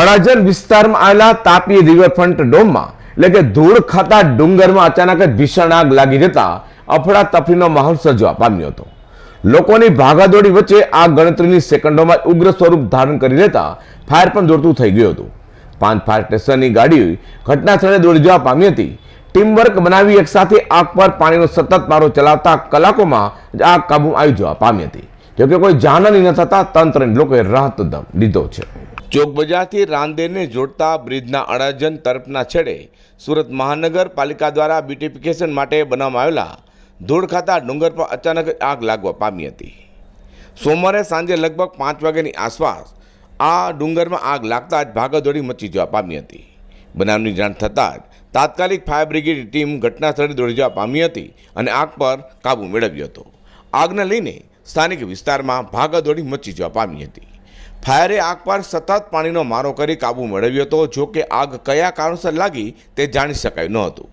અડાજણ વિસ્તારમાં આવેલા તાપી રિવરફ્રન્ટ ડોમમાં, એટલે કે ધૂળ ખાતા ડુંગરમાં અચાનક જ ભીષણ આગ લાગી જતા અફડાતફડીનો માહોલ સર્જવા પામ્યો હતો. લોકોની ભાગાદોડી વચ્ચે આ ગણતરીની સેકન્ડોમાં ઉગ્ર સ્વરૂપ ધારણ કરી લેતા ફાયર પણ દોડતું થઈ ગયું હતું. પાંચ ફાયર સ્ટેશનની ગાડી ઘટના સ્થળે દોડી જવા પામી હતી. ટીમવર્ક બનાવી એક સાથે આગ પર પાણીનો સતત મારો ચલાવતા કલાકોમાં જ આગ કાબુ આવી જવા પામી હતી. જોકે કોઈ જાનહાની ન થતા તંત્રને લોકોએ રાહત દમ લીધો છે. ચોક બજારથી રાંદેરને જોડતા બ્રિજના અડાજન તરફના છેડે સુરત મહાનગરપાલિકા દ્વારા બ્યુટિફિકેશન માટે બનાવવામાં આવેલા ધૂળ ખાતા ડુંગર પર અચાનક આગ લાગવા પામી હતી. સોમવારે સાંજે લગભગ પાંચ વાગ્યાની આસપાસ આ ડુંગરમાં આગ લાગતા જ ભાગદોડી મચી જવા પામી હતી. બનાવની જાણ થતાં જ તાત્કાલિક ફાયર બ્રિગેડની ટીમ ઘટનાસ્થળે દોડી જવા પામી હતી અને આગ પર કાબૂ મેળવ્યો હતો. આગને લઈને સ્થાનિક વિસ્તારમાં ભાગદોડી મચી જવા પામી હતી. ફાયરે આગ પર સતત પાણીનો મારો કરી કાબૂ મેળવ્યો હતો. જો કે આગ કયા કારણસર લાગી તે જાણી શકાયું ન હતું.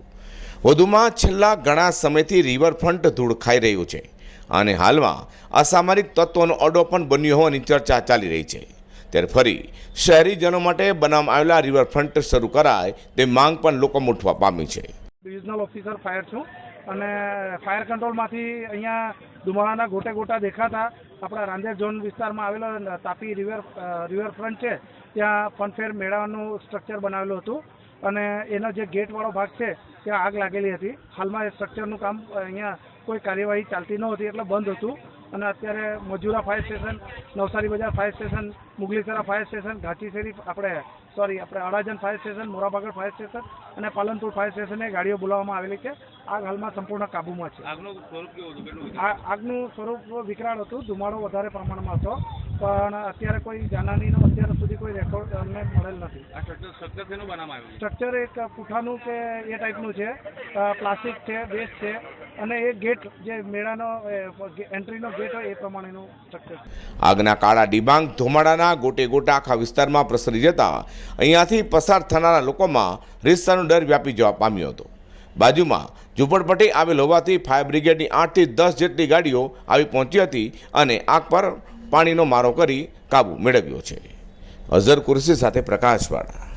વધુમાં છેલ્લા ઘણા સમયથી રિવરફ્રન્ટ ધૂળ ખાઈ રહ્યું છે અને હાલમાં અસામરિક તત્વોનો અડો પણ બન્યો હોવાની ચર્ચા ચાલી રહી છે. ત્યારે ફરી શહેરીજનો માટે બનાવવામાં આવેલા રિવરફ્રન્ટ શરૂ કરાય તે માંગ પણ લોકો ઉઠવા પામી છે. રિજનલ ઓફિસર ફાયર છું અને ફાયર કંટ્રોલમાંથી અહીંયા ધુમાડાના ગોટે ગોટા દેખાતા. આપણા રાંધેર ઝોન વિસ્તારમાં આવેલો તાપી રિવર રિવરફ્રન્ટ છે. ત્યાં ફનફેર મેળાનું સ્ટ્રક્ચર બનાવેલું હતું. અને એનો જે ગેટવાળો ભાગ છે, ત્યાં આગ લાગેલી હતી. હાલમાં એ સ્ટ્રક્ચરનું કામ અહીંયા કોઈ કાર્યવાહી ચાલતી નહોતી એટલે બંધ હતું. અને અત્યારે Majura fire station Navsari Bazar fire station Mughalisara fire station Ghachiseri આપણે સોરી આપણે Adajan fire station Morabagar fire station અને પાલનપુર ફાયર સ્ટેશને ગાડીઓ બોલાવવામાં આવેલી છે. આગ હાલમાં સંપૂર્ણ કાબૂમાં છે. આગનું સ્વરૂપ કેવું હતું? આગનું સ્વરૂપ વિકરાળ હતું. ધુમાડો વધારે પ્રમાણમાં હતો. પણ અત્યારે કોઈ જાનહાનીનો અત્યાર સુધી કોઈ રેકોર્ડ અમને મળેલ નથી. આ સ્ટ્રક્ચર સ્ટ્રક્ચર શેનું બનાવવામાં આવ્યું સ્ટ્રક્ચર એક પૂઠાનું કે એ ટાઈપનું છે પ્લાસ્ટિક છે વેસ્ટ છે અને એ ગેટ જે મેળાનો એન્ટ્રીનો ગેટ હોય એ પ્રમાણેનું સ્ટ્રક્ચર આગના કાળા ડિબાંગ ધુમાડાના ગોટે ગોટા આખા વિસ્તારમાં પ્રસરી જતા અહીંયાથી પસાર થનારા લોકોમાં રીતસરનો ડર વ્યાપી જવા પામ્યો હતો. બાજુમાં ઝૂંપડપટ્ટી આવેલ હોવાથી ફાયર બ્રિગેડની આઠથી દસ જેટલી ગાડીઓ આવી પહોંચી હતી અને આગ પર પાણીનો મારો કરી કાબુ મેળવ્યો છે. અઝર કુરશી સાથે પ્રકાશવાળા.